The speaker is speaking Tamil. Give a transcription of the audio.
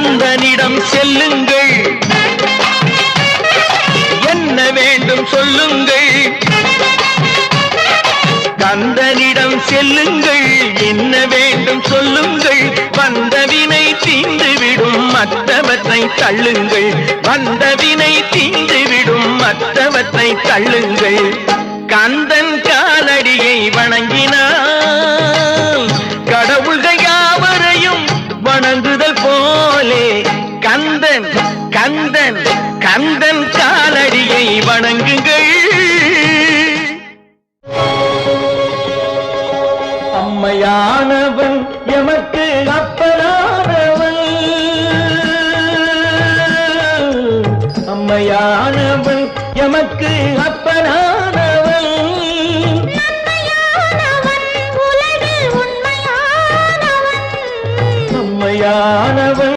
கந்தனிடம் செல்லுங்கள். என்ன வேண்டும் சொல்லுங்கள். கந்தனிடம் செல்லுங்கள். என்ன வேண்டும் சொல்லுங்கள். வந்தவினை தீந்துவிடும் மற்றவற்றை தள்ளுங்கள். வந்தவினை தீந்துவிடும் மற்றவற்றை தள்ளுங்கள். கந்த கந்தன் கந்தன் காலடியை வணங்குங்கள். அம்மையானவன் எமக்கு அப்பனானவன் அம்மையானவன் எமக்கு அப்பனானவன் அம்மையானவன்